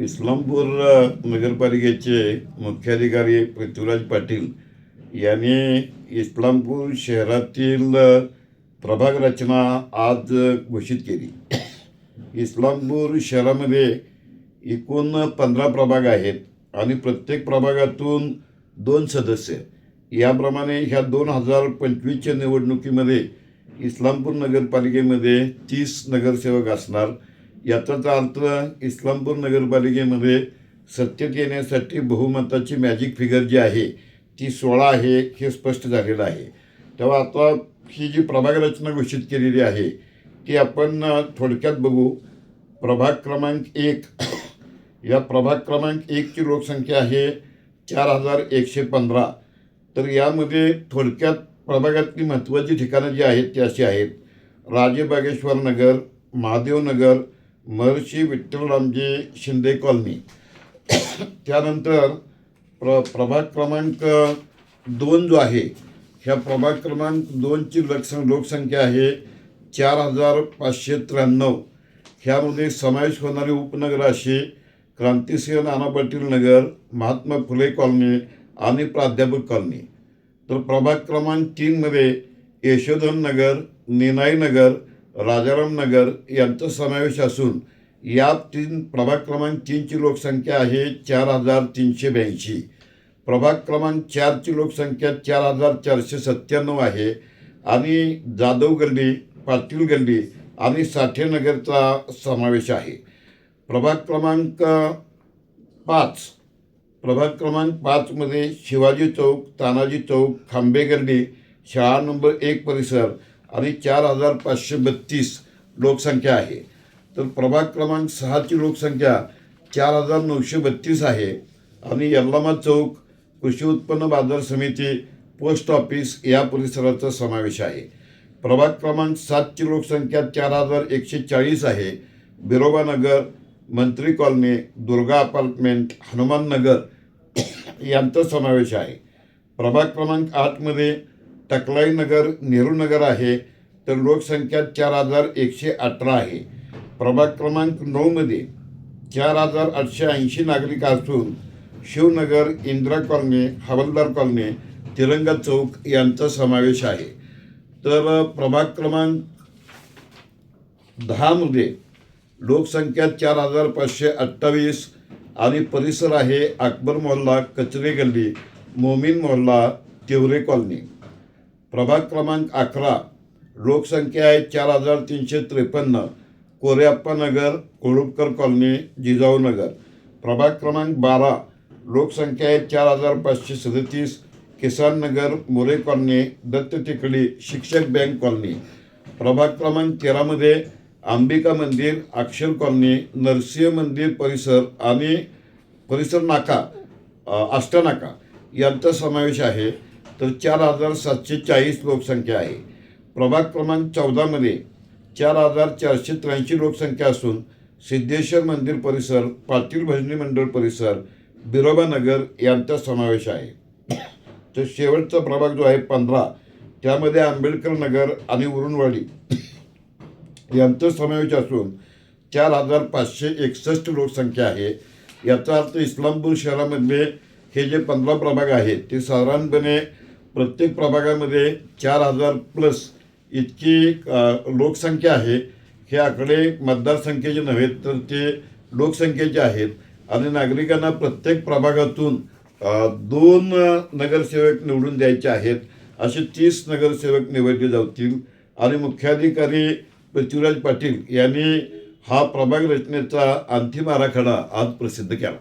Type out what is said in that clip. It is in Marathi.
इस्लामपूर नगरपालिकेचे मुख्याधिकारी पृथ्वीराज पाटील यांनी इस्लामपूर शहरातील प्रभाग रचना आज घोषित केली. इस्लामपूर शहरामध्ये एकूण पंधरा प्रभाग आहेत आणि प्रत्येक प्रभागातून दोन सदस्य. याप्रमाणे ह्या दोन हजार पंचवीसच्या निवडणुकीमध्ये इस्लामपूर नगरपालिकेमध्ये तीस नगरसेवक असणार. याचाच अर्थ इस्लामपूर नगरपालिकेमध्ये सत्तेत येण्यासाठी बहुमताची मॅजिक फिगर जी आहे ती सोळा आहे हे स्पष्ट झालेलं आहे. तेव्हा आता ही जी प्रभाग रचना घोषित केलेली आहे ती आपण थोडक्यात बघू. प्रभाग क्रमांक एक. या प्रभाग क्रमांक एकची लोकसंख्या आहे चार हजार एकशे पंधरा. तर यामध्ये थोडक्यात प्रभागातली महत्त्वाची ठिकाणं जी आहेत ती अशी आहेत. राजेबागेश्वर नगर महादेव नगर महर्षी विठ्ठलरामजी शिंदे कॉलनी. त्यानंतर प्र प्रभाग क्रमांक दोन जो आहे ह्या प्रभाग क्रमांक दोनची लक्षण लोकसंख्या आहे चार हजार पाचशे त्र्याण्णव. ह्यामध्ये समावेश होणारी उपनगर अशी क्रांतिसिंह नाना पाटील नगर महात्मा फुले कॉलनी आणि प्राध्यापक कॉलनी. तर प्रभाग क्रमांक तीनमध्ये यशोधन नगर निनाई नगर राजाराम नगर यांचा समावेश असून या तीन प्रभाग क्रमांक तीनची लोकसंख्या आहे चार हजार तीनशे ब्याऐंशी. प्रभाग क्रमांक चारची लोकसंख्या चार हजार चारशे सत्त्याण्णव आहे आणि जाधव गल्ली पाटील गल्ली आणि साठे नगरचा समावेश आहे. प्रभाग क्रमांक पाच प्रभाग क्रमांक पाचमध्ये शिवाजी चौक तानाजी चौक खांबे गल्ली शाळा नंबर एक परिसर आणि चार हजार पाचशे बत्तीस लोकसंख्या आहे. तर प्रभाग क्रमांक सहाची लोकसंख्या चार हजार नऊशे बत्तीस आहे. आणि यल्लामा चौक कृषी उत्पन्न बाजार समिती पोस्ट ऑफिस या परिसराचा समावेश आहे. प्रभाग क्रमांक सातची लोकसंख्या चार हजार एकशे चाळीस आहे. बिरोबा नगर मंत्री कॉलनी दुर्गा अपार्टमेंट हनुमान नगर यांचा समावेश आहे. प्रभाग क्रमांक आठमध्ये नगर नेहरू नगर आहे तर लोकसंख्या चार हजार एकशे अठरा आहे. प्रभाग क्रमांक नऊमध्ये चार हजार आठशे ऐंशी नागरिक असून शिवनगर इंदिरा कॉलनी हवालदार कॉलनी तिरंगा चौक यांचा समावेश आहे. तर प्रभाग क्रमांक दहामध्ये लोकसंख्या चार हजार पाचशे अठ्ठावीस आणि परिसर आहे अकबर मोहल्ला कचरे गल्ली मोमीन मोहल्ला तिवरे कॉलनी. प्रभाग क्रमांक अकरा लोकसंख्या आहे चार हजार तीनशे त्रेपन्न कोरेअप्पा नगर कोळुपकर कॉलनी जिजाऊ नगर. प्रभाग क्रमांक बारा लोकसंख्या आहे चार हजार पाचशे सदतीस Kisan Nagar More colony Datta Tekdi Shikshak bank colony. प्रभाग क्रमांक तेरामध्ये अंबिका मंदिर अक्षर कॉलनी नरसिंह मंदिर परिसर आणि परिसर नाका अष्टनाका यांचा समावेश आहे. तर चार हजार सातशे चाळीस लोकसंख्या आहे. प्रभाग क्रमांक चौदामध्ये चार हजार चारशे त्र्याऐंशी लोकसंख्या असून सिद्धेश्वर मंदिर परिसर पाटील भजनी मंडळ परिसर बिरोबा नगर यांचा समावेश आहे. तर शेवटचा प्रभाग जो आहे पंधरा त्यामध्ये आंबेडकर नगर आणि उरणवाडी यांचा समावेश असून चार हजार पाचशे एकसष्ट लोकसंख्या आहे. याचा अर्थ इस्लामपूर शहरामध्ये हे जे पंधरा प्रभाग आहेत ते साधारणपणे प्रत्येक प्रभागामध्ये चार हजार प्लस इतकी लोकसंख्या आहे. हे आकडे मतदारसंख्येचे नव्हे तर ते लोकसंख्येचे आहेत. आणि नागरिकांना प्रत्येक प्रभागातून दोन नगरसेवक निवडून द्यायचे आहेत. असे तीस नगरसेवक निवडले जातील. आणि मुख्याधिकारी पृथ्वीराज पाटील यांनी हा प्रभाग रचनेचा अंतिम आराखडा आज प्रसिद्ध केला.